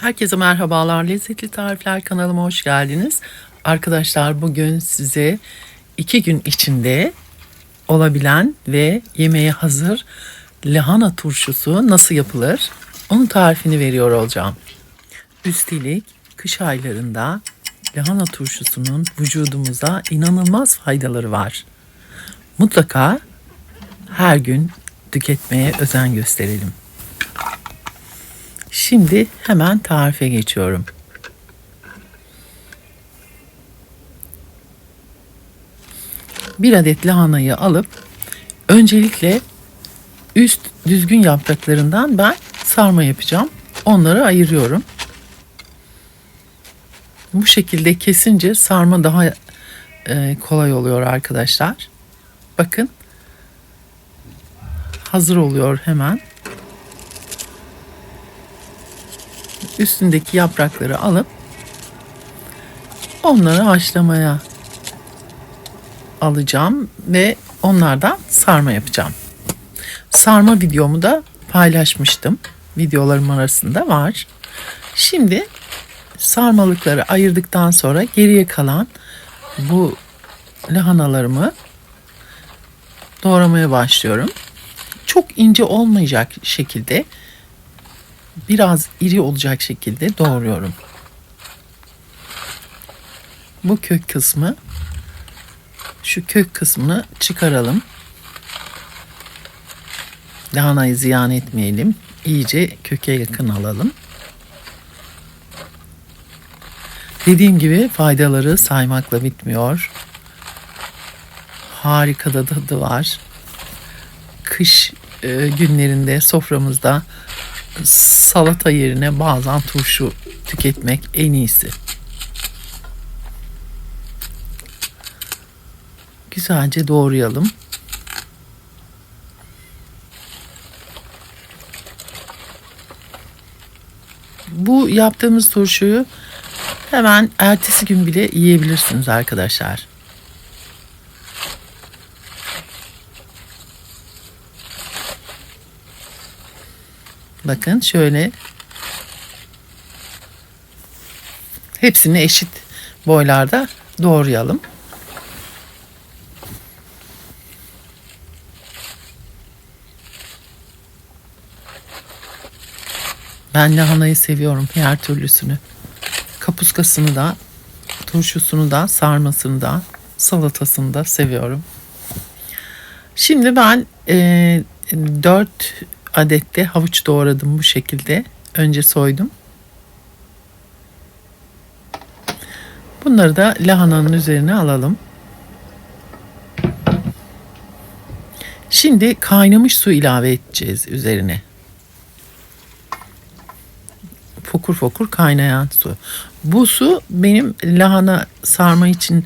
Herkese merhabalar. Lezzetli Tarifler kanalıma hoş geldiniz. Arkadaşlar bugün size iki gün içinde olabilen ve yemeğe hazır lahana turşusu nasıl yapılır? Onun tarifini veriyor olacağım. Üstelik kış aylarında lahana turşusunun vücudumuza inanılmaz faydaları var. Mutlaka her gün tüketmeye özen gösterelim. Şimdi hemen tarife geçiyorum. Bir adet lahanayı alıp öncelikle üst düzgün yapraklarından ben sarma yapacağım. Onları ayırıyorum. Bu şekilde kesince sarma daha e, kolay oluyor arkadaşlar. Bakın hazır oluyor hemen. Üstündeki yaprakları alıp onları haşlamaya alacağım ve onlardan sarma yapacağım. Sarma videomu da paylaşmıştım. Videolarım arasında var. Şimdi sarmalıkları ayırdıktan sonra geriye kalan bu lahanalarımı doğramaya başlıyorum. Çok ince olmayacak şekilde biraz iri olacak şekilde doğruyorum. Bu kök kısmı şu kök kısmını çıkaralım. Lahanayı ziyan etmeyelim. İyice köke yakın alalım. Dediğim gibi faydaları saymakla bitmiyor. Harika da tadı var. Kış e, günlerinde soframızda salata yerine bazen turşu tüketmek en iyisi. Güzelce doğrayalım. Bu yaptığımız turşuyu hemen ertesi gün bile yiyebilirsiniz arkadaşlar. Bakın şöyle hepsini eşit boylarda doğrayalım. Ben lahanayı seviyorum her türlüsünü. Kapuskasını da, turşusunu da, sarmasını da, salatasını da seviyorum. Şimdi ben e, 4 adette havuç doğradım bu şekilde. Önce soydum. Bunları da lahananın üzerine alalım. Şimdi kaynamış su ilave edeceğiz üzerine. Fokur fokur kaynayan su. Bu su benim lahana sarma için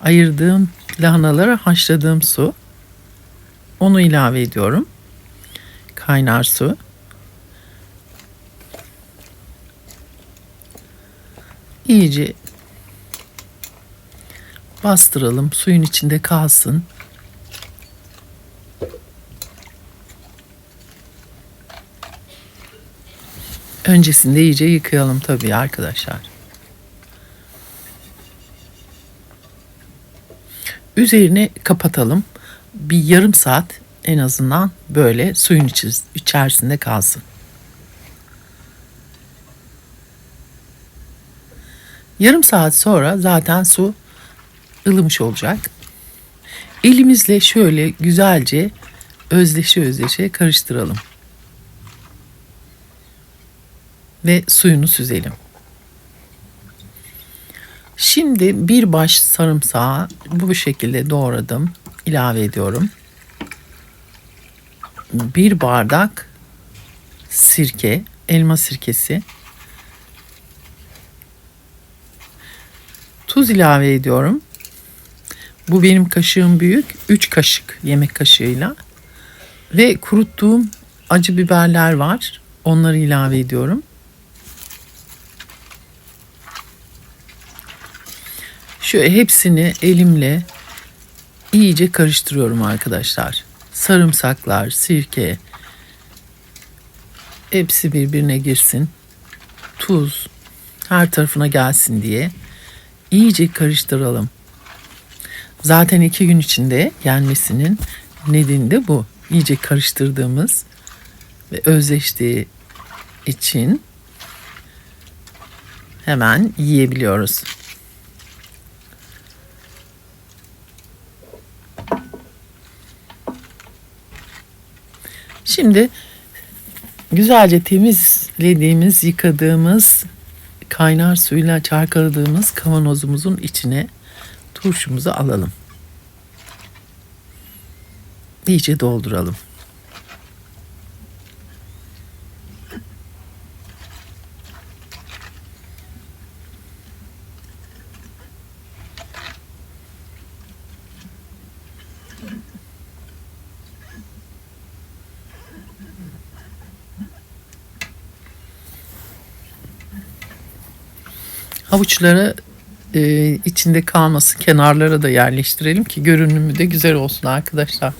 ayırdığım lahanaları haşladığım su. Onu ilave ediyorum kaynar su. İyice bastıralım. Suyun içinde kalsın. Öncesinde iyice yıkayalım tabii arkadaşlar. Üzerini kapatalım. Bir yarım saat en azından böyle suyun içerisinde kalsın. Yarım saat sonra zaten su ılımış olacak. Elimizle şöyle güzelce özdeşe özdeşe karıştıralım. Ve suyunu süzelim. Şimdi bir baş sarımsağı bu şekilde doğradım. ilave ediyorum bir bardak sirke, elma sirkesi. Tuz ilave ediyorum. Bu benim kaşığım büyük. 3 kaşık yemek kaşığıyla. Ve kuruttuğum acı biberler var. Onları ilave ediyorum. Şu hepsini elimle iyice karıştırıyorum arkadaşlar sarımsaklar, sirke hepsi birbirine girsin. tuz her tarafına gelsin diye iyice karıştıralım. Zaten iki gün içinde yenmesinin nedeni de bu. İyice karıştırdığımız ve özleştiği için hemen yiyebiliyoruz. Şimdi güzelce temizlediğimiz, yıkadığımız, kaynar suyla çarkaladığımız kavanozumuzun içine turşumuzu alalım. İyice dolduralım. Havuçları e, içinde kalmasın. Kenarlara da yerleştirelim ki görünümü de güzel olsun arkadaşlar.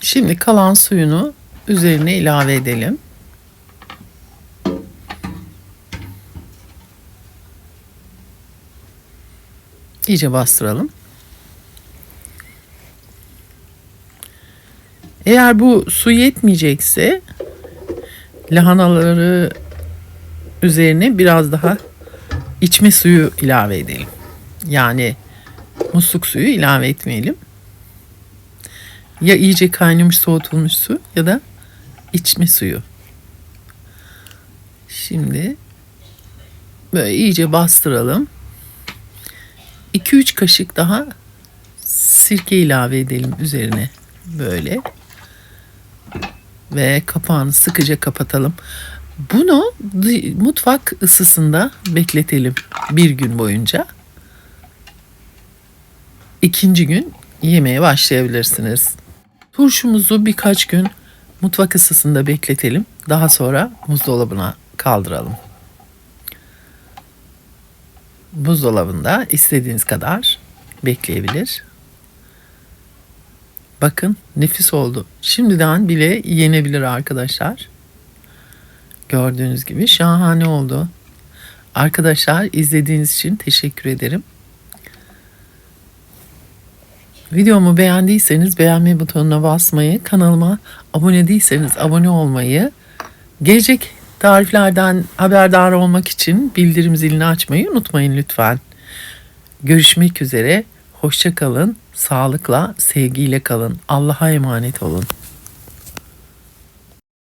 Şimdi kalan suyunu üzerine ilave edelim. İyice bastıralım. Eğer bu su yetmeyecekse lahanaları üzerine biraz daha içme suyu ilave edelim. Yani musluk suyu ilave etmeyelim. Ya iyice kaynamış soğutulmuş su ya da içme suyu. Şimdi böyle iyice bastıralım. 2-3 kaşık daha sirke ilave edelim üzerine böyle ve kapağını sıkıca kapatalım. Bunu mutfak ısısında bekletelim bir gün boyunca. İkinci gün yemeye başlayabilirsiniz. Turşumuzu birkaç gün mutfak ısısında bekletelim. Daha sonra buzdolabına kaldıralım. Buzdolabında istediğiniz kadar bekleyebilir. Bakın nefis oldu. Şimdiden bile yenebilir arkadaşlar. Gördüğünüz gibi şahane oldu. Arkadaşlar izlediğiniz için teşekkür ederim. Videomu beğendiyseniz beğenme butonuna basmayı, kanalıma abone değilseniz abone olmayı, gelecek tariflerden haberdar olmak için bildirim zilini açmayı unutmayın lütfen. Görüşmek üzere, hoşça kalın, sağlıkla, sevgiyle kalın. Allah'a emanet olun.